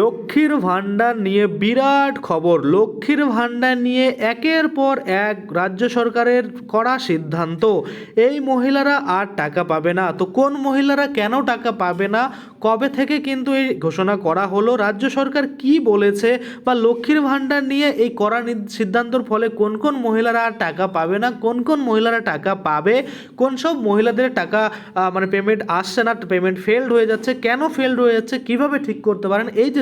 লক্ষ্মীর ভাণ্ডার নিয়ে বিরাট খবর। লক্ষ্মীর ভাণ্ডার নিয়ে একের পর এক রাজ্য সরকারের করা সিদ্ধান্ত। এই মহিলারা আর টাকা পাবে না। তো কোন মহিলারা কেন টাকা পাবে না? কবে থেকে কিন্তু এই ঘোষণা করা হলো? রাজ্য সরকার কি বলেছে? বা লক্ষ্মীর ভাণ্ডার নিয়ে এই করা সিদ্ধান্তর ফলে কোন কোন মহিলারা আর টাকা পাবে না? কোন কোন মহিলারা টাকা পাবে? কোন সব মহিলাদের টাকা মানে পেমেন্ট আসছে না পেমেন্ট ফেলড হয়ে যাচ্ছে? কেন ফেলড হয়ে যাচ্ছে? কীভাবে ঠিক করতে পারেন? এই যে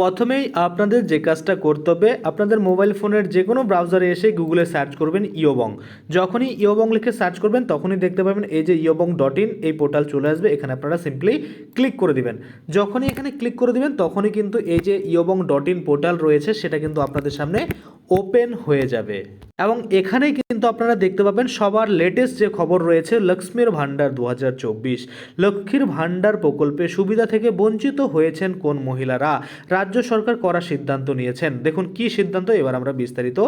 প্রথমেই আপনাদের যে কাজটা করতে হবে, আপনাদের মোবাইল ফোনের যে কোনো ব্রাউজারে এসে গুগলে সার্চ করবেন ইয়োবং। যখনই ইয়োবং লিখে সার্চ করবেন, তখনই দেখতে পাবেন এই যে ইয়োবং ডট ইন এই পোর্টাল চলে আসবে, এখানে আপনারা সিম্পলি ক্লিক করে দিবেন। যখনই এখানে ক্লিক করে দিবেন, তখনই কিন্তু এই যে ইয়োবং ডট ইন পোর্টাল রয়েছে, সেটা কিন্তু আপনাদের সামনে ওপেন হয়ে যাবে। এবং এখানেই কিন্তু আপনারা দেখতে পাবেন সবার লেটেস্ট যে খবর রয়েছে, লক্ষ্মীর ভাণ্ডার দু হাজার চব্বিশ। লক্ষ্মীর ভাণ্ডার প্রকল্পে সুবিধা থেকে বঞ্চিত হয়েছেন কোন মহিলারা? রাজ্য সরকার করা সিদ্ধান্ত নিয়েছেন। দেখুন কি সিদ্ধান্ত, এবার আমরা বিস্তারিত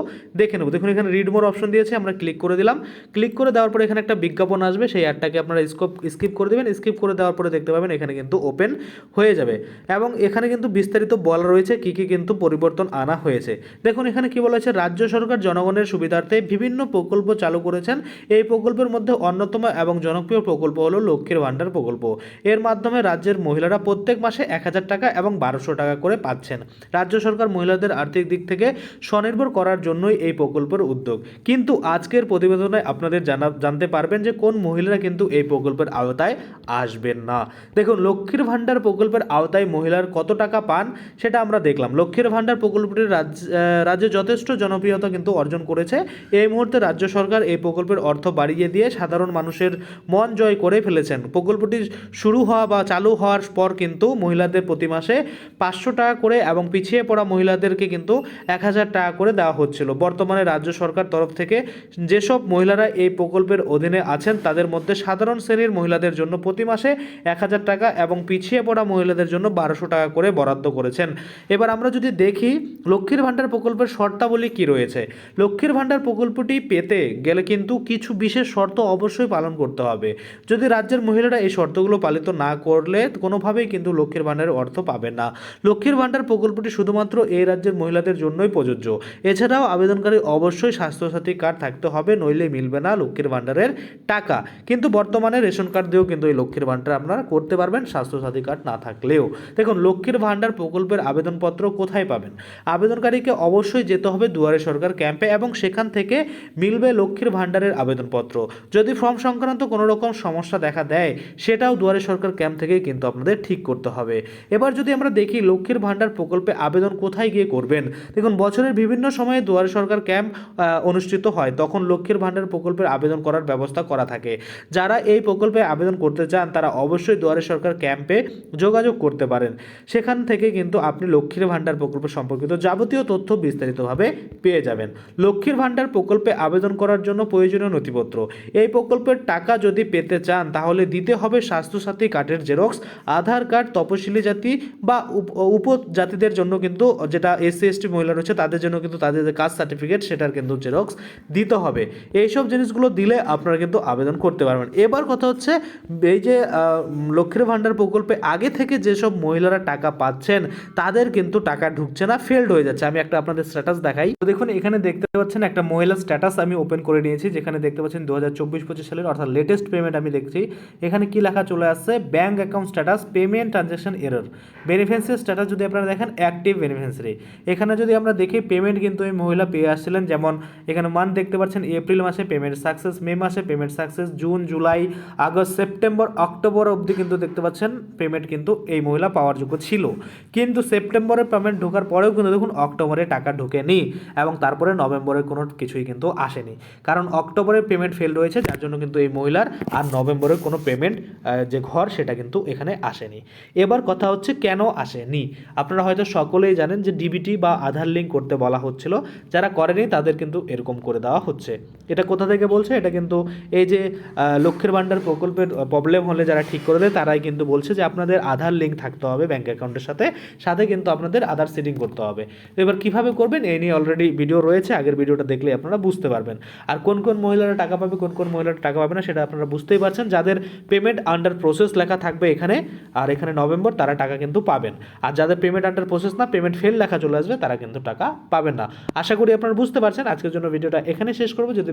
দেখে নেব। দেখুন, এখানে রিড মোর অপশন দিয়েছে, আমরা ক্লিক করে দিলাম। ক্লিক করে দেওয়ার পরে এখানে একটা বিজ্ঞাপন আসবে, সেই অ্যাডটাকে আপনারা স্কোপ স্কিপ করে দেবেন। স্কিপ করে দেওয়ার পরে দেখতে পাবেন এখানে কিন্তু ওপেন হয়ে যাবে। এবং এখানে কিন্তু বিস্তারিত বলা রয়েছে কি কি কিন্তু পরিবর্তন আনা হয়েছে। দেখুন, এখানে কি বলা হয়েছে রাজ্য সরকার জনগণের সুবিধার্থে বিভিন্ন প্রকল্প চালু করেছেন। এই প্রকল্পের মধ্যে অন্যতম এবং জনপ্রিয় প্রকল্প হলো লক্ষ্মীর ভাণ্ডার প্রকল্প। এর মাধ্যমে রাজ্যের মহিলারা প্রত্যেক মাসে এক হাজার টাকা এবং বারোশো টাকা করে পাচ্ছেন। রাজ্য সরকার মহিলাদের আর্থিক দিক থেকে স্বনির্ভর করার জন্যই এই প্রকল্পের উদ্যোগ। কিন্তু আজকের প্রতিবেদনে আপনাদের জানা জানতে পারবেন যে কোন মহিলারা কিন্তু এই প্রকল্পের আওতায় আসবেন না। দেখুন, লক্ষ্মীর ভাণ্ডার প্রকল্পের আওতায় মহিলার কত টাকা পান সেটা আমরা দেখলাম। লক্ষ্মীর ভাণ্ডার প্রকল্পটি রাজ্য রাজ্যে যথেষ্ট জনপ্রিয়তা কিন্তু অর্জন করেছে। এই মুহূর্তে রাজ্য সরকার এই প্রকল্পের অর্থ বাড়িয়ে দিয়ে সাধারণ মানুষের মন জয় করে ফেলেছেন। প্রকল্পটি শুরু হওয়া বা চালু হওয়ার পর কিন্তু মহিলাদের প্রতি মাসে পাঁচশো টাকা করে এবং পিছিয়ে পড়া মহিলাদেরকে কিন্তু এক হাজার টাকা করে দেওয়া হচ্ছিল। বর্তমানে রাজ্য সরকার তরফ থেকে যেসব মহিলারা এই প্রকল্পের অধীনে আছেন, তাদের মধ্যে সাধারণ শ্রেণির মহিলাদের জন্য প্রতি মাসে এক হাজার টাকা এবং পিছিয়ে পড়া মহিলাদের জন্য বারোশো টাকা করে বরাদ্দ করেছেন। এবার আমরা যদি দেখি লক্ষ্মীর ভাণ্ডার প্রকল্পের শর্তাবলী কি রয়েছে? লক্ষ্মীর ভাণ্ডার প্রকল্পটি পেতে গেলে কিন্তু কিছু বিশেষ শর্ত অবশ্যই পালন করতে হবে। যদি রাজ্যের মহিলারা এই শর্তগুলো পালিত না করলে, কোনোভাবেই কিন্তু লক্ষ্মীর ভাণ্ডারের অর্থ পাবেন না। লক্ষ্মীর ভাণ্ডার প্রকল্পটি শুধুমাত্র এই রাজ্যের মহিলাদের জন্যই প্রযোজ্য। এছাড়াও আবেদনকারী অবশ্যই স্বাস্থ্যসাথী কার্ড থাকতে হবে, নইলে মিলবে না লক্ষ্মীর ভাণ্ডারের টাকা। কিন্তু বর্তমানে রেশন কার্ড দিয়েও কিন্তু এই লক্ষ্মীর ভাণ্ডার আপনারা করতে পারবেন, স্বাস্থ্যসাথী কার্ড না থাকলেও। দেখুন, লক্ষ্মীর ভাণ্ডার প্রকল্পের আবেদনপত্র কোথায় পাবেন? আবেদনকারীকে অবশ্যই যেতে হবে দুয়ারে সরকার ক্যাম্পে এবং সেখান থেকে মিলবে লক্ষ্মীর ভাণ্ডারের আবেদনপত্র। যদি ফর্ম সংক্রান্ত কোনো রকম সমস্যা দেখা দেয়, সেটাও দুয়ারে সরকার ক্যাম্প থেকেই কিন্তু আপনাদের ঠিক করতে হবে। এবার যদি আমরা দেখি লক্ষ্মীর ভাণ্ডার প্রকল্পে আবেদন কোথায় গিয়ে করবেন, দেখুন বছরের বিভিন্ন সময়ে দুয়ারে সরকার ক্যাম্প অনুষ্ঠিত হয়, তখন লক্ষ্মীর ভাণ্ডার প্রকল্পের আবেদন করার ব্যবস্থা করা থাকে। যারা এই প্রকল্পে আবেদন করতে চান, তারা অবশ্যই দুয়ারে সরকার ক্যাম্পে যোগাযোগ করতে পারেন। সেখান থেকে কিন্তু আপনি লক্ষ্মীর ভাণ্ডার প্রকল্প সম্পর্কিত যাবতীয় তথ্য বিস্তারিতভাবে পেয়ে যাবেন। লক্ষ্মীর ভাণ্ডার প্রকল্পে আবেদন করার জন্য প্রয়োজনীয় নথিপত্র। এই প্রকল্পের টাকা যদি পেতে চান, তাহলে দিতে হবে স্বাস্থ্যসাথী কার্ডের জেরক্স, আধার কার্ড, তপশিলি জাতি বা উপ- উপজাতিদের জন্য কিন্তু যেটা এসসি, এসটি মহিলা রয়েছে, তাদের জন্য কিন্তু তাদের যে কাস্ট সার্টিফিকেট, সেটার কিন্তু জেরক্স দিতে হবে। এইসব জিনিসগুলো দিলে আপনারা কিন্তু আবেদন করতে পারবেন। এবার কথা হচ্ছে, এই যে লক্ষ্মীর ভাণ্ডার প্রকল্পে আগে থেকে যেসব মহিলারা টাকা পাচ্ছেন, তাদের কিন্তু টাকা ঢুকছে না ফেলড হয়ে যাচ্ছে। আমি একটা আপনাদের স্ট্যাটাস দেখাই। তো দেখুন, এখানে দেখতে পাচ্ছেন একটা মহিলা স্ট্যাটাস আমি ওপেন করে নিয়েছি, যেখানে দেখতে পাচ্ছেন দু হাজার চব্বিশ পঁচিশ সালের অর্থাৎ লেটেস্ট পেমেন্ট আমি দেখছি। এখানে কি লেখা চলে আসছে? Bank account status payment transaction error beneficiary status যদি আপনারা দেখেন অ্যাক্টিভ বেনিফিসিয়ারি এখানে যদি আমরা দেখি পেমেন্ট কিন্তু এই মহিলা পেয়ে আসছিলেন। যেমন, এখানে মান্থ দেখতে পাচ্ছেন এপ্রিল মাসে পেমেন্ট সাকসেস মে মাসে payment success June July August September October অবধি কিন্তু দেখতে পাচ্ছেন পেমেন্ট কিন্তু এই মহিলা পাওয়ার যোগ্য ছিল। কিন্তু সেপ্টেম্বরে পেমেন্ট ঢোকার পরেও কিন্তু দেখুন অক্টোবরে টাকা ঢোকেনি। এবং তারপরে নভেম্বরের কোনো কিছুই কিন্তু আসেনি। কারণ অক্টোবরের পেমেন্ট ফেল রয়েছে, যার জন্য কিন্তু এই মহিলার আর নভেম্বরের কোনো পেমেন্ট যে ঘর সেটা কিন্তু এখানে আসেনি। এবার কথা হচ্ছে কেন আসেনি? আপনারা হয়তো সকলেই জানেন যে ডিবিটি বা আধার লিঙ্ক করতে বলা হচ্ছিল, যারা করেনি তাদের কিন্তু এরকম করে দেওয়া হচ্ছে। এটা কোথা থেকে বলছে? এটা কিন্তু এই যে লক্ষ্মীর ভাণ্ডার প্রকল্পের প্রবলেম হলে যারা ঠিক করে দেয়, তারাই কিন্তু বলছে যে আপনাদের আধার লিঙ্ক থাকতে হবে ব্যাঙ্ক অ্যাকাউন্টের সাথে। সাথে কিন্তু আপনাদের আধার সেটিং করতে হবে। তো এবার কীভাবে করবেন? এই নিয়ে অলরেডি ভিডিও রয়েছে। আগের ভিডিওটা দেখলে আপনারা বুঝতে পারবেন। আর কোন কোন মহিলারা টাকা পাবে, কোন কোন মহিলারা টাকা পাবে না, সেটা আপনারা বুঝতেই পারছেন। যাদের পেমেন্ট আন্ডার প্রসেস লেখা থাকবে এখানে, আর এখানে নভেম্বর, তারা টাকা কিন্তু পাবেন। আর যাদের পেমেন্ট আন্ডার প্রসেস না পেমেন্ট ফেল লেখা চলে আসবে, তারা কিন্তু টাকা পাবেন না। আশা করি আপনারা বুঝতে পারছেন। আজকের জন্য ভিডিওটা এখানে শেষ করব। যদি